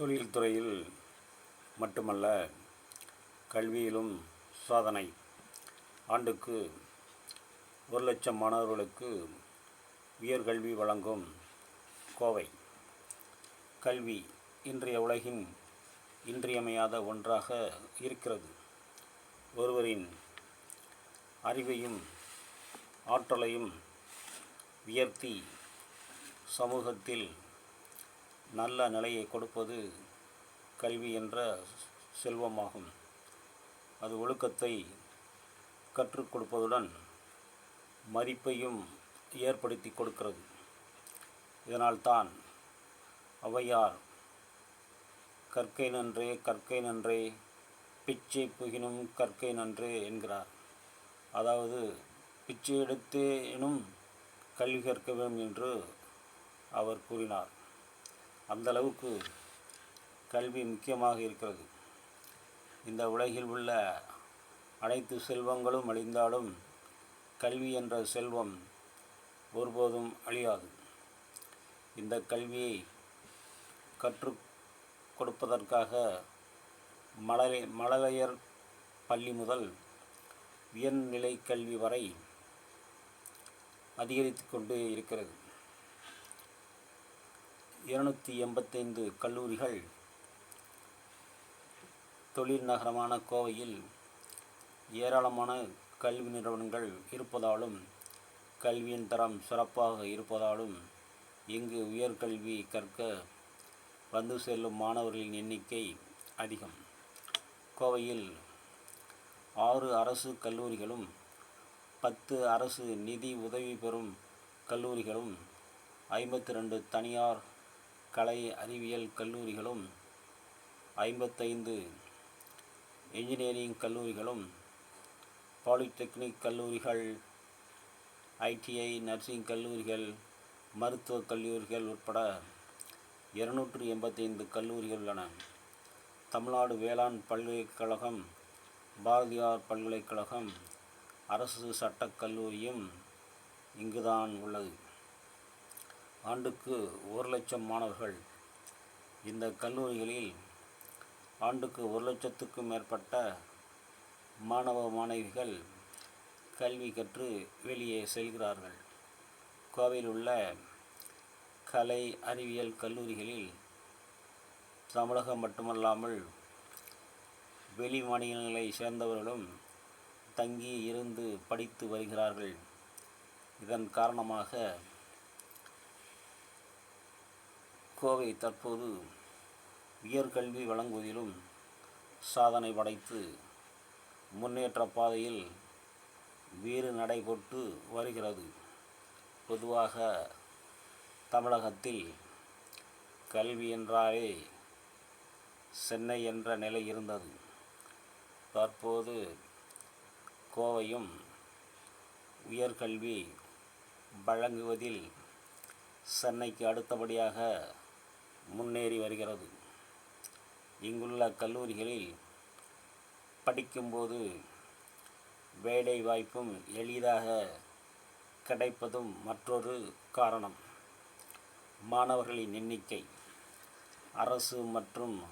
தொழில்துறையில் மட்டுமல்ல கல்வியிலும் சாதனை. ஆண்டுக்கு ஒரு லட்சம் மாணவர்களுக்கு உயர்கல்வி வழங்கும் கோவை. கல்வி இன்றைய உலகின் இன்றியமையாத ஒன்றாக இருக்கிறது. ஒருவரின் அறிவையும் ஆற்றலையும் உயர்த்தி சமூகத்தில் நல்ல நிலையை கொடுப்பது கல்வி என்ற செல்வமாகும். அது ஒழுக்கத்தை கற்றுக் கொடுப்பதுடன் மதிப்பையும் ஏற்படுத்தி கொடுக்கிறது. இதனால்தான் ஔவையார் கற்கை நன்றே கற்கை நன்றே பிச்சை புகினும் கற்கை நன்றே என்கிறார். அதாவது பிச்சை எடுத்தேனும் கல்வி கற்க வேண்டும் என்று அவர் கூறினார். அந்தளவுக்கு கல்வி முக்கியமாக இருக்கிறது. இந்த உலகில் உள்ள அனைத்து செல்வங்களும் அழிந்தாலும் கல்வி என்ற செல்வம் ஒருபோதும் அழியாது. இந்த கல்வியை கற்றுக் கொடுப்பதற்காக மழலை மழலையர் பள்ளி முதல் உயர்நிலை கல்வி வரை அதிகரித்து கொண்டு இருக்கிறது. இருநூற்றி எண்பத்தைந்து கல்லூரிகள் தொழில் நகரமான கோவையில் ஏராளமான கல்வி நிறுவனங்கள் இருப்பதாலும் கல்வியின் தரம் சிறப்பாக இருப்பதாலும் இங்கு உயர்கல்வி கற்க வந்து செல்லும் மாணவர்களின் எண்ணிக்கை அதிகம். கோவையில் ஆறு அரசு கல்லூரிகளும் பத்து அரசு நிதி உதவி பெறும் கல்லூரிகளும் ஐம்பத்தி ரெண்டு தனியார் கலை அறிவியல் கல்லூரிகளும் ஐம்பத்தைந்து இன்ஜினியரிங் கல்லூரிகளும் பாலிடெக்னிக் கல்லூரிகள் ஐடிஐ நர்சிங் கல்லூரிகள் மருத்துவக் கல்லூரிகள் உட்பட இருநூற்று எண்பத்தைந்து கல்லூரிகள் உள்ளன. தமிழ்நாடு வேளாண் பல்கலைக்கழகம் பாரதியார் பல்கலைக்கழகம் அரசு சட்டக் கல்லூரியும் இங்குதான் உள்ளது. ஆண்டுக்கு ஒரு லட்சம் மாணவர்கள் இந்த கல்லூரிகளில் ஆண்டுக்கு ஒரு லட்சத்துக்கும் மேற்பட்ட மாணவ மாணவிகள் கல்வி கற்று வெளியே செல்கிறார்கள். கோவையில் உள்ள கலை அறிவியல் கல்லூரிகளில் தமிழகம் மட்டுமல்லாமல் வெளி மாநிலங்களை சேர்ந்தவர்களும் தங்கி இருந்து படித்து வருகிறார்கள். இதன் காரணமாக கோவை தற்போது உயர்கல்வி வழங்குவதிலும் சாதனை படைத்து முன்னேற்ற பாதையில் வீறு நடைபெற்று வருகிறது. பொதுவாக தமிழகத்தில் கல்வி என்றாலே சென்னை என்ற நிலை இருந்தது. தற்போது கோவையும் உயர்கல்வி வழங்குவதில் சென்னைக்கு அடுத்தபடியாக முன்னேறி வருகிறது. இங்குள்ள கல்லூரிகளில் படிக்கும்போது வேலை வாய்ப்பும் எளிதாக கிடைப்பதும் மற்றொரு காரணம். மாணவர்களின் எண்ணிக்கை. அரசு மற்றும்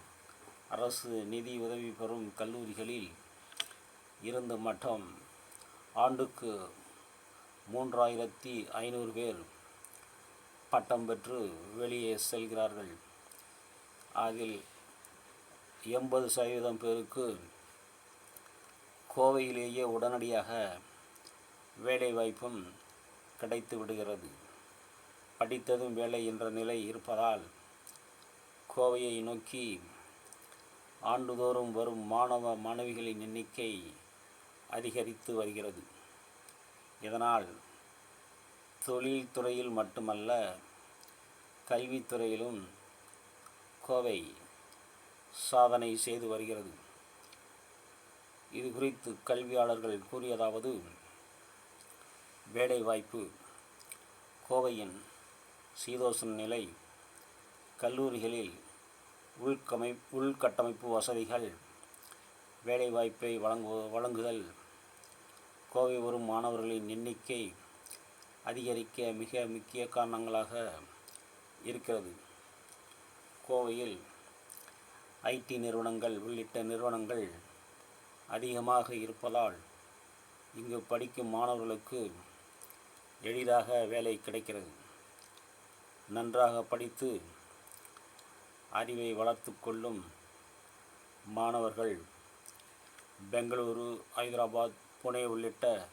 அரசு நிதி உதவி பெறும் கல்லூரிகளில் இருந்து மட்டும் ஆண்டுக்கு மூன்றாயிரத்தி ஐநூறு பேர் பட்டம் பெற்று வெளியே செல்கிறார்கள். அதில் எண்பது சதவீதம் பேருக்கு கோவையிலேயே உடனடியாக வேலைவாய்ப்பும் கிடைத்து விடுகிறது. படித்ததும் வேலை என்ற நிலை இருப்பதால் கோவையை நோக்கி ஆண்டுதோறும் வரும் மாணவ மாணவிகளின் எண்ணிக்கை அதிகரித்து வருகிறது. இதனால் தொழில்துறையில் மட்டுமல்ல கல்வித்துறையிலும் கோவை சாதனை செய்து வருகிறது. இது குறித்து கல்வியாளர்கள் கூறியதாவது வேலைவாய்ப்பு கோவையின் சீதோசன நிலை கல்லூரிகளில் உள்கமை உள்கட்டமைப்பு வசதிகள் வேலைவாய்ப்பை வழங்கு வழங்குதல் கோவை வரும் மாணவர்களின் எண்ணிக்கை அதிகரிக்க மிக முக்கிய காரணங்களாக இருக்கிறது. கோவையில் ஐடி நிறுவனங்கள் உள்ளிட்ட நிறுவனங்கள் அதிகமாக இருப்பதால் இங்கு படிக்கும் மாணவர்களுக்கு எளிதாக வேலை கிடைக்கிறது. நன்றாக படித்து அறிவை வளர்த்து கொள்ளும் மாணவர்கள் பெங்களூரு ஹைதராபாத் புனே உள்ளிட்ட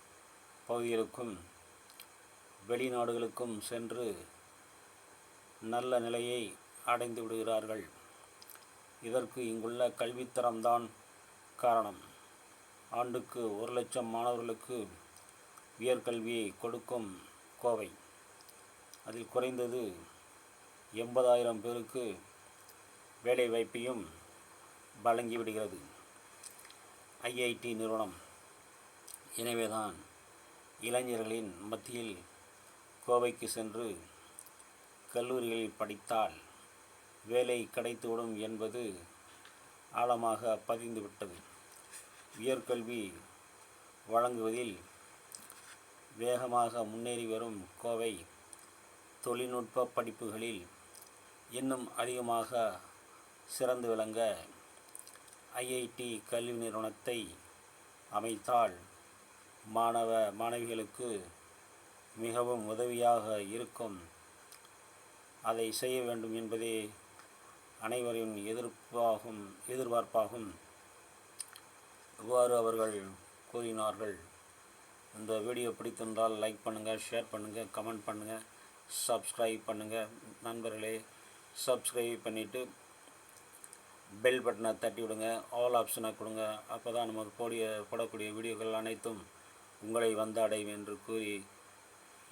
பகுதிகளுக்கும் வெளிநாடுகளுக்கும் சென்று நல்ல நிலையை அடைந்து விடுகிறார்கள். இதற்கு இங்குள்ள கல்வித்தரம்தான் காரணம். ஆண்டுக்கு ஒரு லட்சம் மாணவர்களுக்கு உயர்கல்வியை கொடுக்கும் கோவை. அதில் குறைந்தது எண்பதாயிரம் பேருக்கு வேலைவாய்ப்பையும் வழங்கிவிடுகிறது. ஐஐடி நிறுவனம். எனவேதான் இளைஞர்களின் மத்தியில் கோவைக்கு சென்று கல்லூரிகளில் படித்தால் வேலை கிடைத்துவிடும் என்பது ஆழமாக பதிந்துவிட்டது. உயர்கல்வி வழங்குவதில் வேகமாக முன்னேறி வரும் கோவை தொழில்நுட்ப படிப்புகளில் இன்னும் அதிகமாக சிறந்து விளங்க ஐஐடி கல்வி நிறுவனத்தை அமைத்தால் மாணவ மாணவிகளுக்கு மிகவும் உதவியாக இருக்கும். அதை செய்ய வேண்டும் என்பதே அனைவரின் எதிர்ப்பாகும் எதிர்பார்ப்பாகும். இவ்வாறு அவர்கள் கூறினார்கள். இந்த வீடியோ பிடித்திருந்தால் லைக் பண்ணுங்கள் ஷேர் பண்ணுங்கள் கமெண்ட் பண்ணுங்கள் சப்ஸ்கிரைப் பண்ணுங்கள் நண்பர்களே சப்ஸ்கிரைப் பண்ணிவிட்டு பெல் பட்டனை தட்டி விடுங்க ஆல் ஆப்ஷனை கொடுங்க. அப்போ தான் நமக்கு போடிய போடக்கூடிய வீடியோக்கள் அனைத்தும் உங்களை வந்தடையும் என்று கூறி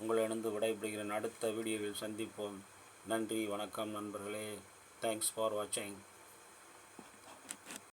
உங்களிடந்து விடைபெறுகிறேன். அடுத்த வீடியோவில் சந்திப்போம். நன்றி வணக்கம் நண்பர்களே. தேங்க்ஸ் ஃபார் வாட்சிங்